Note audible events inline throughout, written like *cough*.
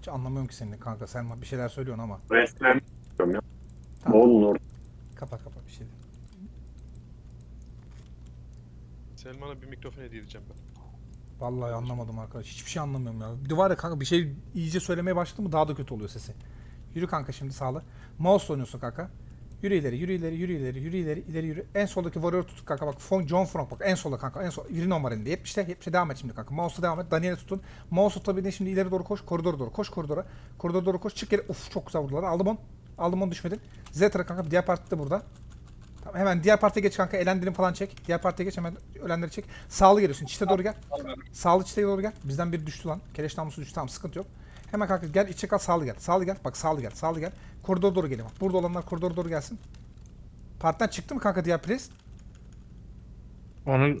Hiç anlamıyorum ki seni kanka. Sen bir şeyler söylüyorsun ama. Resmen diyorum ya. Tamam. Orada. Kapa kapa bir şey değil. Selman'a bir mikrofon hediye edeceğim ben. Vallahi anlamadım arkadaş. Hiçbir şey anlamıyorum ya. Bir de var ya kanka bir şey iyice söylemeye başladı mı daha da kötü oluyor sesi. Yürü kanka şimdi sağlı. Mouse oynuyorsun kanka. Yürü ileri, yürü ileri, yürü ileri, yürü ileri, ileri yürü. En soldaki warrior tut kanka bak. Fon, John Frank bak en solda kanka. En sol. Yürü numaranın diye. 70'te, 70'te devam et şimdi kanka. Mouse'u devam et. Daniel'i tutun. Mouse tutabildiğin şimdi ileri doğru koş. Koridora doğru koş koridora. Koridora doğru koş. Çık geri. Uf çok güzel vurdular. Aldım onu. Aldım onu düşmedin. Zetra kanka diğer parti de burada. Tamam, hemen diğer partiye geç kanka. Elendirin falan çek. Diğer partiye geç hemen ölenleri çek. Sağlı geliyorsun. Çite doğru gel. Sağlı çiteye doğru gel. Bizden biri düştü lan. Keleş namusu düştü. Tamam sıkıntı yok. Hemen kanka gel içe kal sağlı gel. Sağlı gel. Bak sağlı gel. Sağlı gel. Koridora doğru gelin. Bak burada olanlar koridora doğru gelsin. Partiden çıktı mı kanka diğer priest? Onu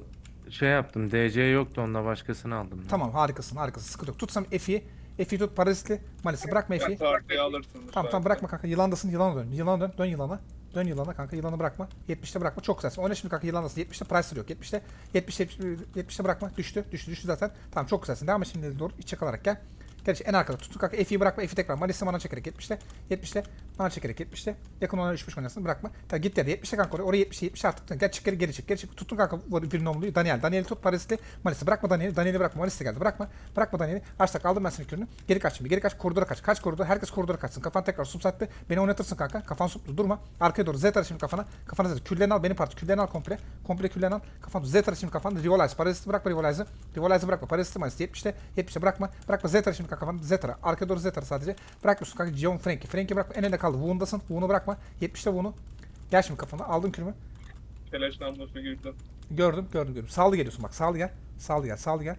şey yaptım. DC yoktu onda başkasını aldım. ben. Tamam harikasın harikasın. Sıkıntı yok. Tutsam Efi'yi. Efi'yi tut parazitli. Malisi bırakma Efi'yi. Arkaya alırsınız. Tamam tamam bırakma kanka. Yılandasın yılana dön. Yılana dön. Dön yılana. Dön yılana kanka. Yılanı bırakma. 70'te bırakma. Çok güzelsin. Oyna şimdi kanka yılandasın. 70'te pricer yok. 70'te 70 70'te bırakma. Düştü. Düştü düştü zaten. Tamam çok güzelsin. Devam et şimdi doğru. İçe kalarak gel. İşte en arkada kanka. Efi'yi bırakma. Efi tekrar. Malisi mana çekerek 70'te. 70'te. Mana çekerek 70'te. Yakın olan 3 oynasın. Bırakma. Tamam git yerde. 70'te kanka oraya. Oraya 70'te 70 artık. Gel çık geri geri çık. Geri çık. Tutun kanka. Bir nomluyu. Daniel. Daniel'i tut. Paris'te. Malisi bırakma Daniel'i. Daniel'i bırakma. Malisi de geldi. Bırakma. Bırakma Daniel'i. Açtak aldım ben senin kürünü. Geri kaç şimdi. Geri kaç. Koridora kaç. Kaç koridor. Herkes koridora kaçsın. Kafan tekrar subsatte. Beni oynatırsın kanka. Kafan suplu. Durma. Arkaya doğru. Z tara şimdi kafana. Kafana Z. Küllerini al. Benim parti. Küllerini al komple. Komple küllerini al. Kafan Z tara şimdi kafana. Rivalize. Paris'i bırakma Rivalize'ı. Rivalize'ı bırakma. Paris'i Malisi. 70'te. 70'te bırakma. Bırakma Z tara şimdi kafana. Z tara. Arkaya doğru Z tara sadece. Bırakmıyorsun kanka. John Frank'i. Frank'i bırakma. En önde kaldı. Wound'dasın. Wound'u bırakma. 70'te Wound'u. Gel şimdi kafana. Aldım külümü. Keleş namlusu girdi. Gördüm, gördüm, gördüm. Sağlı geliyorsun bak. Sağlı gel. Sağlı gel, sağlı gel.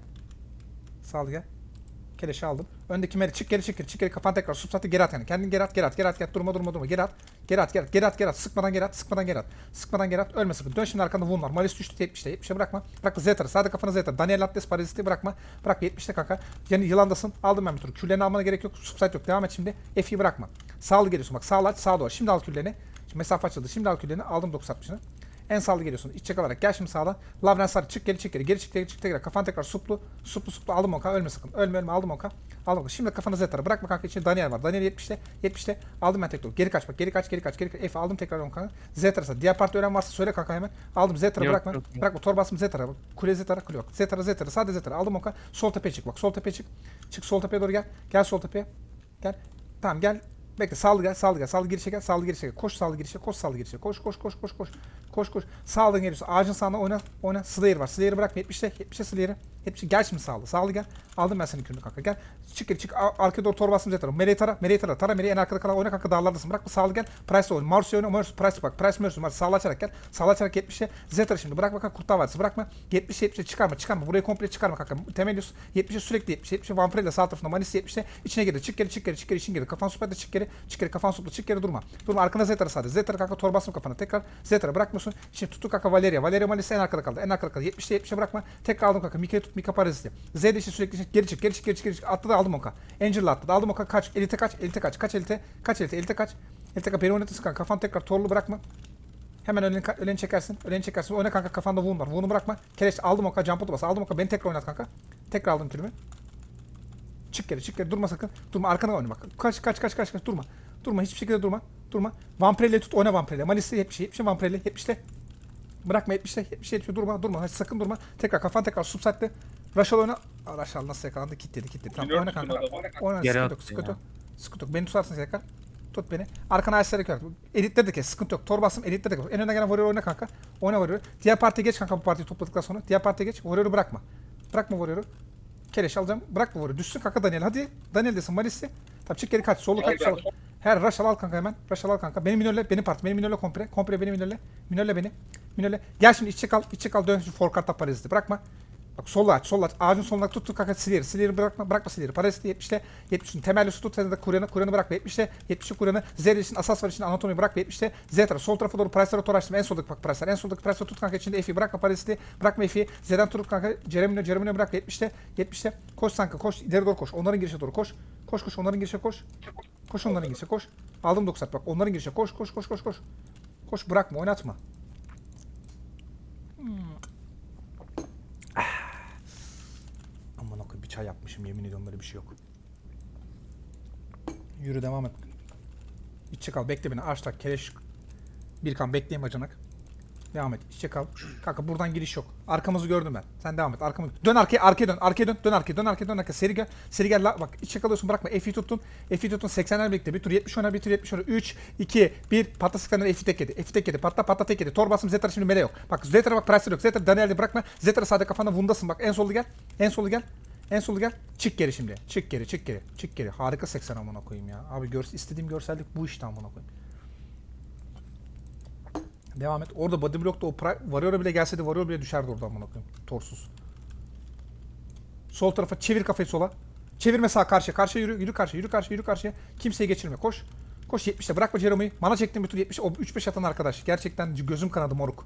Sağlı gel. Keleşi aldım. Öndeki meri çık geri çık geri çık geri kapan tekrar subsatı geri at yani. Kendini geri at geri at geri at geri at durma durma durma geri at. Geri at geri at geri at geri at sıkmadan geri at sıkmadan geri at. Sıkmadan geri at ölme sakın. Dön şimdi arkanda Vun var. Malis düştü 70'te 70'te bırakma. Bırakma Zetar'ı sağda kafana Zetar. Daniel Atlas Parazit'i bırakma. Bırak 70'te kanka. Yani yılandasın. Aldım ben bir tur. Küllerini almana gerek yok. Subsite yok. Devam et şimdi. F'yi bırakma. Sağlı geliyorsun bak. Sağlı aç sağa doğru. Şimdi al küllerini. Şimdi mesafe açıldı. Şimdi al küllerini. Aldım 960'ını. En sağlı geliyorsun. İç çek alarak gel şimdi sağdan. Lavren sarı çık geri çık geri. Geri çık geri çık tekrar. Kafan tekrar suplu. Suplu suplu aldım oka. Ölme sakın. Ölme ölme aldım oka. Aldım oka. Şimdi kafanı Zetara. Bırakma kanka içinde Daniel var. Daniel 70'te. 70'te. Aldım ben tekrar. Geri kaç bak. Geri kaç geri kaç. Geri kaç. F aldım tekrar kanka. Zetara sağ. Diğer parti öğren varsa söyle kanka hemen. Aldım Zetara bırakma. yok, yok. Bırakma. Torbasım Zetara. Bak. Kule Zetara kule yok. Zetara Zetara. Sade Zetara. Aldım oka. Sol tepeye çık bak. Sol tepeye çık. Çık sol tepeye doğru gel. Gel sol tepeye. Gel. Tamam gel. Bekle sağlı gel sağlı gel sağlı girişe gel sağlı girişe gel koş sağlı girişe koş sağlı girişe koş koş koş koş koş koş koş. Sağdan geliyorsun ağacın sağına oyna oyna. Slayer var. Slayer'ı bırakma. 70'te 70'te Slayer'ı 70 gel şimdi sağlı. Sağlı gel. Aldım ben senin kürünü kanka. Gel. Çık geri çık. Ar- arkaya doğru torba bastım zetarım Meleği tara Meleği tara. Tara Meleği en arkada kalan. Oyna kanka dağlardasın. Bırakma sağlı gel. Price oyna. Marcio oyna Marcio Price bak. Price Marcio var sağlı açarak gel. Sağlı açarak 70'te Zetar'ı şimdi. Bırakma kanka kurtlar varsa bırakma. 70 70'e çıkarma çıkarma. Burayı komple çıkarma kanka. Temelius 70'e sürekli 70 70'e Van Frey'le sağ tarafında Manis 70'te içine gir çık geri çık geri çık geri için geri. Kafan süperle çık geri çık geri. Kafan supla çık geri durma. Durma arkana Zetar'ı sadece. Zetar'ı kanka torbasını kafana. Tekrar Zetar'ı bırakmıyorsun şimdi tuttu kanka Valeria Valeria Malis en arkada kaldı en arkada kaldı 70'te 70'e bırakma tekrar aldım kanka Mika'yı tut Mika paraziti Z de işte sürekli geri çık geri çık geri çık geri çık atladı aldım oka Angel'la atladı aldım oka kaç elite kaç elite kaç kaç elite kaç elite elite kaç elite kaç beni oynatırsın kanka kafan tekrar torlu bırakma Hemen önünü, önünü çekersin. Önünü çekersin. Oyna kanka kafanda wound var. Wound'u bırakma. Kereç aldım oka. Jump bas. Aldım oka. Beni tekrar oynat kanka. Tekrar aldım külümü. Çık geri çık geri. Durma sakın. Durma arkana oyna bak. Kaç kaç kaç kaç kaç. Durma. Durma. Hiçbir şekilde durma. Durma. Vampirelli tut. Oyna Vampirelli. Malis'te 70. 70 Vampirelli. 70'te. Bırakma 70'te. 70'te yetiyor. Durma. Durma. Hadi sakın durma. Tekrar kafan tekrar subsite'de. Rashal oyna. Aa, Rashal nasıl yakalandı? Kitledi kitledi. Tamam oyna kanka. Oyna. Sıkıntı yok. Sıkıntı yok. Sıkıntı yok. Beni tutarsın tekrar. Tut beni. Arkana açsarak yok. Editleri de kes. Sıkıntı yok. Torbasım editleri de kes. En öne gelen Warrior oyna kanka. Oyna Warrior. Diğer partiye geç kanka bu partiyi topladıktan sonra. Diğer partiye geç. Warrior'u bırakma. Bırakma Warrior'u. Keleş alacağım. Bırakma Warrior'u. Düşsün kanka Daniel. Hadi. Daniel desin. Malis'i. Tamam çık geri kaç. Solu kaç. Sol. Her Rashal al kanka hemen. Rashal al kanka. Benim minörle. Benim parti. Benim minörle komple. Komple benim minörle. Minörle beni. Minörle. Gel şimdi içe kal. içe kal. Dön şu forkartta paraziti. Bırakma. Bak solla aç, solla aç. Ağacın soluna tut tut kanka Silieri. Silieri bırakma, bırakma Silieri. Paraziti 70'te, 70'in temelli tut sen de Kuryan'ı, Kuryan'ı bırakma 70'te, 70'i Kuryan'ı. Zer için asas var için anatomi bırakma 70'te. Z tarafı, sol tarafa doğru Price'lara tor açtım. En soldaki bak Price'lar. En soldaki Price'ları tut kanka içinde Efi bırakma Paraziti. Bırakma Efi'yi. Z'den tutup kanka Jeremy'ne, Jeremy'ne bırakma 70'te, 70'te. Koş kanka koş. ileri doğru koş. Onların girişe doğru koş. Koş koş onların girişe koş. Koş onların girişe koş. Aldım 9 bak onların girişe koş koş koş koş koş. Koş bırakma oynatma. Aman okuyayım bir çay yapmışım yemin ediyorum böyle bir şey yok. Yürü devam et. İçe kal. Bekle beni. Aç tak. Keleş. Bir kan bekleyeyim bacanak. Devam et. İçe kal. Kanka buradan giriş yok. Arkamızı gördüm ben. Sen devam et. Arkamı. Dön arkaya. Arkaya dön. Arkaya dön. Dön arkaya. Dön arkaya. Dön arkaya. Seri gel. Seri gel. Bak içe kalıyorsun. Bırakma. F'i tuttun. F'i tuttun. 80'ler birlikte. Bir tur 70 ona. Bir tur 70 ona. 3, 2, 1. Patla sıkanları F'i tek yedi. F'i tek yedi. Patla patla tek yedi. Tor bastım. Zetra şimdi mele yok. Bak Zetra bak. Price'ı yok. Zetra Daniel'de bırakma. Zetra sade kafanda vundasın. Bak en solu gel. En solu gel. En solu gel. Çık geri şimdi. Çık geri, çık geri. Çık geri. Harika 80 amına koyayım ya. Abi gör, istediğim görsellik bu işte amına koyayım. Devam et. Orada body block'ta o Warrior'a bile gelseydi Warrior bile düşerdi orada amına koyayım. Torsuz. Sol tarafa çevir kafayı sola. Çevirme sağ karşıya. Karşıya yürü, yürü karşıya, yürü karşıya, yürü karşıya. Kimseyi geçirme. Koş. Koş 70'te. Bırakma Jeremy'yi. Mana çektim bir tur 70. O 3-5 atan arkadaş. Gerçekten gözüm kanadı moruk.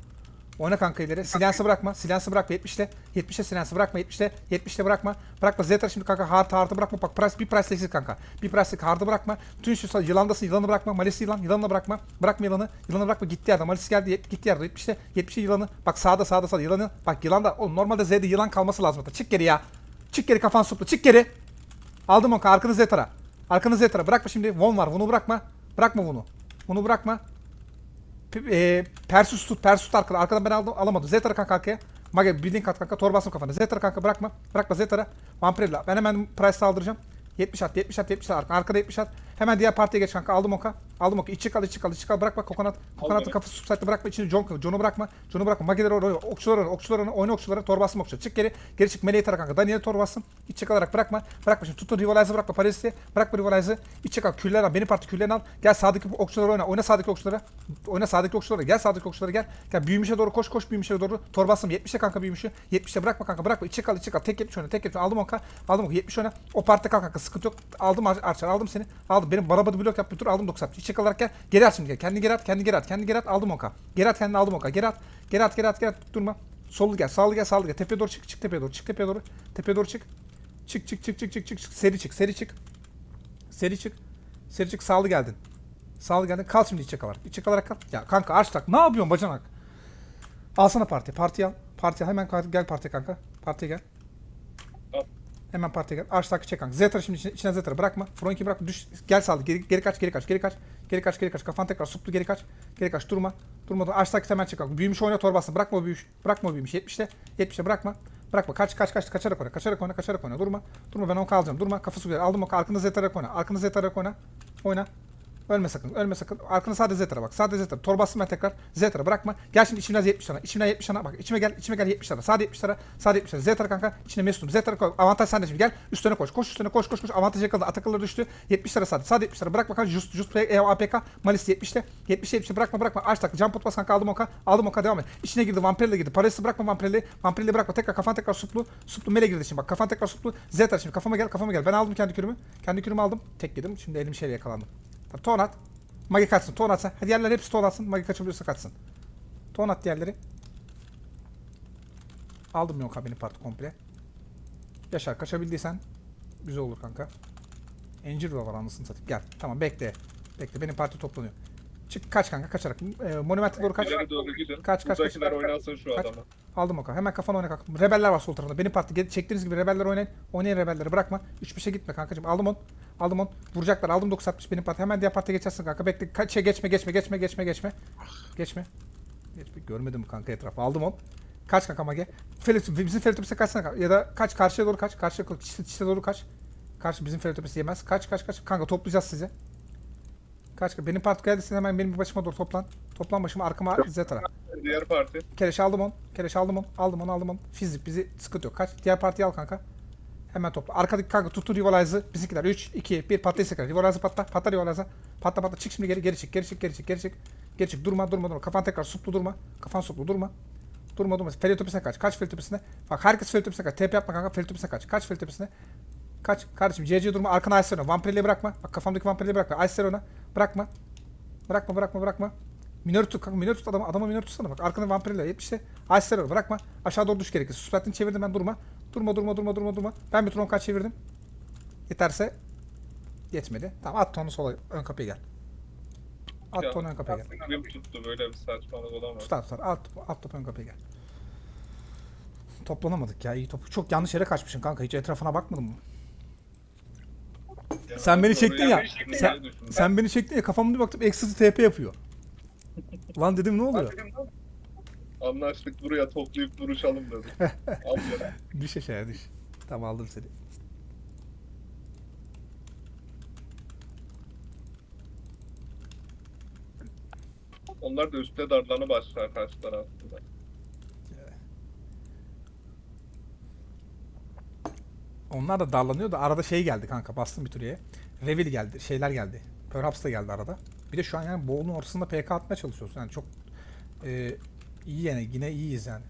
Oyna kanka ileri. Silensi bırakma. Silensi bırakma. 70'te. 70'te silensi bırakma. 70'te. 70'te bırakma. Bırakma. Zetra şimdi kanka hard hard'ı bırakma. Bak price, bir price eksik kanka. Bir price hard'ı bırakma. Bütün şu sağ- yılandasın. Yılanı bırakma. Malisi yılan. Yılanı bırakma. Bırakma yılanı. Yılanı bırakma. Gitti yerde. Malisi geldi. Gitti yerde. 70'te. 70'te yılanı. Bak sağda sağda sağda yılanı. Bak yılan da. Oğlum normalde Z'de yılan kalması lazım. hatta. Çık geri ya. Çık geri kafan suplu. Çık geri. Aldım onu. Arkanı Zetra. Arkanı Zetra. Bırakma şimdi. Von var. Bunu bırakma. Bırakma bunu. Bunu bırakma. E, Persus tut. Persus tut arkada. Arkadan ben aldım. Alamadım. Zetra kanka arkaya. Mage bildiğin kat kanka. Torbasım kafana. Zetra kanka bırakma. Bırakma Zetra. Vampirla. Ben hemen Price saldıracağım. 70 at, 70 at, 70 at. Arka- Arkada 70 at. Hemen diğer partiye geç kanka. Aldım oka. Aldım oka. İçi kal, içi kal, içi kal. Bırakma kokonat. Kokonatın kafası subsite'de bırakma. İçini John kal. John'u bırakma. John'u bırakma. Mageler oraya. Okçular oraya. Okçular oraya. Oyna okçulara. Torbasım okçulara. Çık geri. Geri çık. Meleği tara kanka. Daniel'i torbasın. İçi kalarak bırakma. Bırakma şimdi. Tutun Rivalize'ı bırakma. Paris'i. Bırakma Rivalize'ı. İçi kal. Küller al. Benim parti küllerini al. Gel sağdaki okçulara oyna. Oyna sağdaki okçulara. Oyna sağdaki okçulara. Gel sağdaki okçulara gel. Gel büyümüşe doğru koş. Koş büyümüşe doğru. Torbasım 70'e kanka büyümüşü. 70'e bırakma kanka. Bırakma. İçi kal. içi kal. Tek 70 oyna. Tek 70 oyna. Aldım oka. Aldım oka. 70 oyna. O partide kal kanka. Sıkıntı yok. Aldım Ar- Archer. Aldım seni. Aldım. Benim barabadı blok yap bir tur. Aldım 90. İçi kalarak gel. Geri at şimdi gel. Kendi geri at. Kendi geri at. Kendi geri at. Aldım oka. Geri at kendini aldım oka. Geri at. Geri at. Geri at. Geri at. Durma. Sollu gel. Sağlı gel. Sağlı gel. Tepeye doğru çık. Çık tepeye doğru. Çık tepeye doğru. Tepeye doğru çık. Çık çık çık çık çık çık. Seri çık. Seri çık. Seri çık. Seri çık. Sağlı geldin. Sağlı geldin. Kal şimdi içe kalarak. İçe kalarak kal. Ya kanka aç tak. Ne yapıyorsun bacanak? Alsana parti. Parti al. Parti. Hemen gel partiye kanka. Partiye gel. Hemen partiye gel. Aç tak çek kanka. Zetra şimdi içine, içine Zetra bırakma. Fronki bırakma. Düş. Gel sağlı. Geri, geri kaç. Geri kaç. Geri kaç. Geri kaç. Geri kaç. Kafan tekrar suplu geri kaç. Geri kaç. Durma. Durma. Aç tak hemen çık. Büyümüş oyna torbasını. Bırakma büyümüş. Bırakma büyümüş. 70'te. 70'te bırakma. Bırakma. Kaç kaç kaç. Kaçarak oyna. Kaçarak oyna. Kaçarak oyna. Durma. Durma ben onu kalacağım. Durma. Kafası güzel. Aldım o. Arkında Zetra oyna. Arkında Zetra oyna. Oyna. Ölme sakın. Ölme sakın. Arkana sadece Zetra bak. Sadece Zetra. Torbasın ben tekrar. Zetra bırakma. Gel şimdi içimden 70 tane. İçimden 70 tane. Bak içime gel. içime gel 70 tane. Sadece 70 tane. Sadece 70 tane. Zetra kanka. İçine Mesut'um. Zetra koy. Avantaj sende şimdi. Gel. Üstüne koş. Koş üstüne koş koş koş. Avantaj yakaladı. Atakalları düştü. 70 tane sadece. Sadece 70 tane. Bırak bakalım. Just, just play. E, APK. Malis 70'te. 70 70 bırakma bırakma. Aç tak. Jump pot bas kanka. Aldım oka. Aldım oka. Devam et. İçine girdi. Vampirle girdi. Parası bırakma vampirli. Vampirli bırakma. Tekrar kafan tekrar suplu. Suplu mele girdi şimdi. Bak kafan tekrar suplu. Zetra şimdi. Kafama gel. Kafama gel. Ben aldım kendi kürümü. Kendi kürümü aldım. Tek yedim. Şimdi elim şeyle yakalandım. Tamam, ton at. Magi kaçsın. Ton atsa. Hadi diğerleri hepsi ton atsın. Magi kaçabiliyorsa kaçsın. Ton at diğerleri. Aldım yok benim parti komple. Yaşar kaçabildiysen güzel olur kanka. Encir de var anasını satayım. Gel. Tamam bekle. Bekle benim parti toplanıyor. Çık kaç kanka kaçarak. E, Monument'e doğru kaç. İleri doğru gidin. Kaç, kaç, Buradakiler kaç. oynasın şu Kaç. adamı. Aldım oka. Hemen kafana oyna kanka. Rebeller var sol tarafında. Benim parti gel- çektiğiniz gibi rebeller oynayın. Oynayın rebelleri bırakma. 3-5'e gitme kankacığım. Aldım on. Aldım on. Vuracaklar. Aldım 960 benim parti. Hemen diğer partiye geçersin kanka. Bekle. Kaç şey geçme geçme geçme geçme geçme. Geçme. Geçme. Görmedim mi kanka etrafı. Aldım on. Kaç kanka mage. Felit, bizim Felitopus'a kaçsana kanka. Ya da kaç karşıya doğru kaç. Karşıya koy. Çiste, çiste doğru kaç. Karşı bizim Felitopus yemez. Kaç kaç kaç. Kanka toplayacağız sizi. Kaç benim parti geldi sen hemen benim başıma doğru toplan. Toplan başıma arkama Zetra. Diğer parti. Kereş aldım on. Kereş aldım on. Aldım on aldım on. Fizik bizi sıkıntı yok. Kaç. Diğer partiyi al kanka. Hemen topla. Arkadaki kanka tuttu Rivalize'ı. Bizimkiler 3, 2, 1 patlayı sekar. Rivalize'ı patla. Patla Rivalize'ı. Patla patla. Çık şimdi geri. Geri çık. Geri çık. Geri çık. Geri çık. Geri çık. Durma durma durma. Kafan tekrar suplu durma. Kafan suplu durma. Durma durma. Felitopus'una kaç. Kaç Felitopus'una. Bak herkes Felitopus'una kaç. TP yapma kanka. Felitopus'una kaç. Kaç Felitopus'una. Kaç. Kardeşim CC durma. Arkana Ice ona. Vampirliği bırakma. Bak kafamdaki vampirliği bırakma. Ice ona. Bırakma. Bırakma bırakma bırakma. Minör tut kanka minör tut adamı adama minör tutsana bak arkanda vampirle hep işte Ice'ler bırakma aşağı doğru düş gerekirse Suspect'ini çevirdim ben durma durma durma durma durma durma ben bir tron kaç çevirdim yeterse geçmedi tamam at tonu sola ön kapıya gel at Ya, tonu ön kapıya gel bir tuttu böyle bir saçmalık olamaz. tutar tutar at, at topu ön kapıya gel toplanamadık ya iyi topu çok yanlış yere kaçmışsın kanka hiç etrafına bakmadın mı Sen beni çektin ya, sen-? Sen beni çektin ya kafamda bir baktım eksiz TP yapıyor. Lan dedim ne oluyor? Anlaştık buraya toplayıp duruşalım dedim. *laughs* Al ya. Düş aşağıya düş. Tamam aldım seni. Onlar da üstte darlanı başlar karşılar aslında. Onlar da darlanıyor da arada şey geldi kanka bastım bir türeye. Revil geldi şeyler geldi. Perhaps da geldi arada. Bir de şu an yani Boğul'un ortasında PK atmaya çalışıyoruz. Yani çok e, iyi yani yine iyiyiz yani.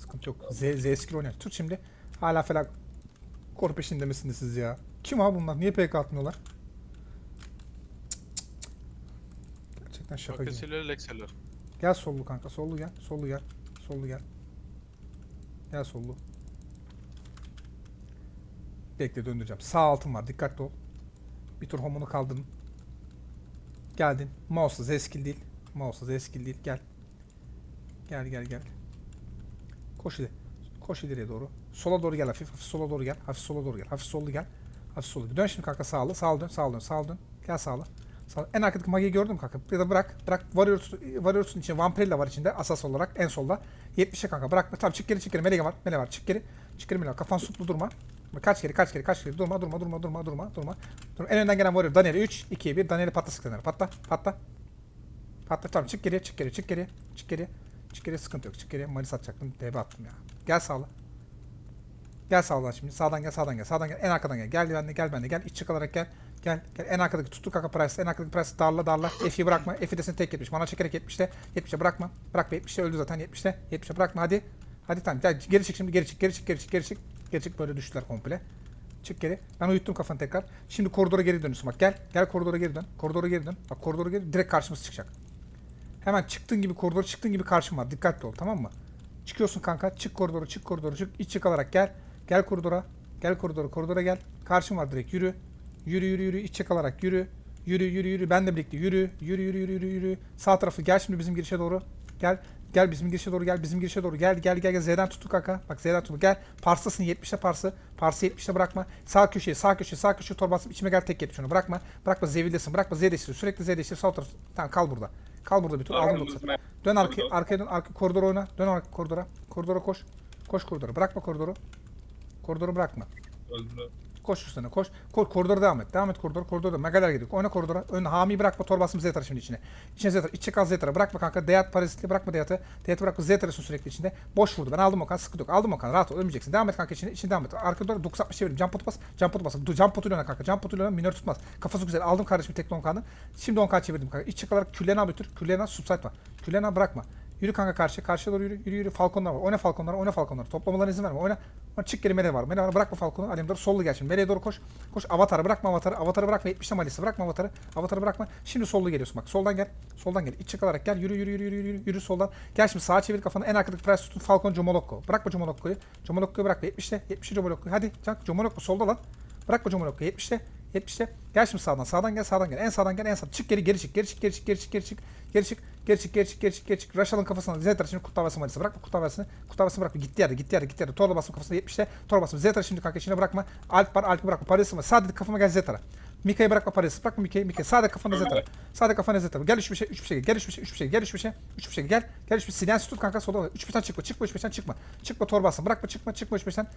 Sıkıntı yok. Z, Z skill oynuyor. Tut şimdi. Hala falan kor peşinde misiniz siz ya? Kim abi bunlar? Niye PK atmıyorlar? Gerçekten şaka gibi. Bakasiler, Lexeler. Gel sollu kanka. Sollu gel. Sollu gel. Sollu gel. Gel sollu. Bekle döndüreceğim. Sağ altın var. Dikkatli ol. Bir tur homunu kaldırın. Geldin. Mouse'la Z skill değil. Mouse'la Z skill değil. Gel. Gel gel gel. Koş ileri. Koş ileriye doğru. Sola doğru gel hafif. Hafif sola doğru gel. Hafif sola doğru gel. Hafif sollu gel. Hafif sollu. Dön şimdi kanka sağlı. Sağlı dön. Sağlı dön. Sağlı dön. Gel sağlı. Sağ, en arkadaki magiyi gördün mü kanka? Ya da bırak. Bırak. Warriors, Warriors'un içinde Vampirella var içinde. Asas olarak en solda. 70'e kanka. Bırakma. Tamam çık geri çık geri. Melege var. Mele var. Çık geri. Çık geri Mele. Kafan suplu durma. Kaç kere kaç kere kaç kere durma durma durma durma durma durma. durma. En önden gelen Warrior Daniel 3 2 1 Daniel'i patla sıkıntı. Patla patla. Patla tamam çık geriye çık geriye çık geriye çık geriye. Çık geriye sıkıntı yok. Çık geriye. Malis atacaktım. DB attım ya. Gel sağla. Gel sağdan şimdi. Sağdan gel, sağdan gel, sağdan gel. En arkadan gel. Gel benimle, gel benimle. Gel iç çıkalarak gel. Gel. Gel. En arkadaki tuttu kaka Price. En arkadaki Price darla darla. F'i bırakma. F'i de seni tek yetmiş. Bana çekerek 70'te. 70'te bırakma. Bırakma 70'te öldü zaten 70'te. 70'te bırakma hadi. Hadi tamam. Gel geri çık şimdi. Geri çık. Geri çık. Geri çık. Geri çık. Geri çık. Böyle düştüler komple. Çık geri. Ben uyuttum kafanı tekrar. Şimdi koridora geri dönüyorsun. Bak gel. Gel koridora geri dön. Koridora geri dön. Bak koridora geri direkt karşımız çıkacak. Hemen çıktığın gibi koridora çıktığın gibi karşım var. Dikkatli ol tamam mı? Çıkıyorsun kanka. Çık koridoru, çık koridoru, çık. İç çıkalarak gel. Gel koridora. Gel koridora, koridora gel. Karşım var direkt. Yürü. Yürü yürü yürü. İç çıkalarak yürü. Yürü yürü yürü. Ben de birlikte. Yürü yürü yürü yürü yürü. Sağ tarafı gel şimdi bizim girişe doğru. Gel. Gel bizim girişe doğru gel. Bizim girişe doğru gel. Gel gel gel. Z'den tuttu kanka. Bak Z'den tuttu. Gel. Parslasın 70'te parsı. Parsı 70'te bırakma. Sağ köşeye, sağ köşeye, sağ köşeye torbasın. içime gel tek 70 onu. Bırakma. Bırakma Z'vildesin. Bırakma Z değiştir. Sürekli Z değiştir. Sol taraf. Tamam kal burada. Kal burada bir tur. Aldım Arkamız 90. ne? Dön arkaya, arkaya dön, arka koridora oyna. Dön arka koridora. Koridora koş. Koş koridora. Bırakma koridoru. Koridoru bırakma. Öldü. Koş üstüne koş. Koş koridora devam et. Devam et koridora. Koridora. Megaler gidiyor. Oyna koridora. Ön hami bırakma. Torbasını Zetra şimdi içine. İçine Zetra. İçe kal Zetra. Bırakma kanka. Deyat parazitli bırakma Deyat'ı. Deyat'ı bırakma. Zetra'sın sürekli içinde. Boş vurdu. Ben aldım Okan. Sıkıntı yok. Aldım Okan. Rahat ol. Ölmeyeceksin. Devam et kanka içine. İçine devam et. Arka doğru 960 çevirin. Jump potu bas. Jump potu bas. Jump potu oyna kanka. Jump potu oyna. Minör tutmaz. Kafası güzel. Aldım kardeşim tekli 10 kanı. Şimdi 10 kan çevirdim kanka. İç çıkarak külleni al bir tür. Külleni al. Subside var. Külleni al bırakma. Yürü kanka karşı. Karşıya doğru yürü. Yürü yürü. Falconlar var. Oyna Falconlar. Oyna Falconlar. Toplamalarına izin verme. Oyna. Oyna. Çık geri mele var. Mele var. Bırakma Falcon'u. Alemdar sollu gel şimdi. Meleğe doğru koş. Koş. Avatar'ı bırakma Avatar'ı. Avatar'ı bırakma. 70'te malisi. Bırakma Avatar'ı. Avatar'ı bırakma. Şimdi sollu geliyorsun bak. Soldan gel. Soldan gel. İç çıkalarak gel. Yürü yürü yürü yürü yürü. Yürü soldan. Gel şimdi sağa çevir kafanı. En arkadaki Price tutun. Falcon Jomolokko. Bırakma Jomolokko'yu. Jomolokko'yu bırakma. 70'te. 70'te Jomolokko'yu. Hadi. Can Jomolokko solda lan. Bırakma Jomolokko'yu. 70'te. 70'te. Gel şimdi sağdan. Sağdan gel, sağdan gel. En sağdan gel, en sağdan. Çık geri, geri çık. Geri çık, geri çık, geri çık, geri çık. Geri çık, geri çık, geri çık, geri çık, geri çık. Raşal'ın kafasına Z tarafı şimdi kurt havası malisi. Bırakma kurt havasını. Kurt havasını bırakma. Gitti yerde, gitti yerde, gitti yerde. Torla basma kafasına 70'te. Torla basma. Z tarafı şimdi kanka içine bırakma. Alt var, alt bırakma. Parayı sıma. Sadece kafama gel Z tarafı. Mika'yı bırakma parayı. Bırakma Mika'yı. Mika sade kafana Z tarafı. Sade kafana Z tarafı. Gel 3 bir şey, 3 bir şey. Gel 3 bir şey, 3 bir şey. Gel 3 bir şey. 3 bir şey. Gel. Gel 3 bir şey. Silensi tut kanka sola. 3 bir tane çıkma. Çıkma 3 bir tane çıkma. Çıkma torbasını. Bırakma çıkma çıkma 3 bir tane.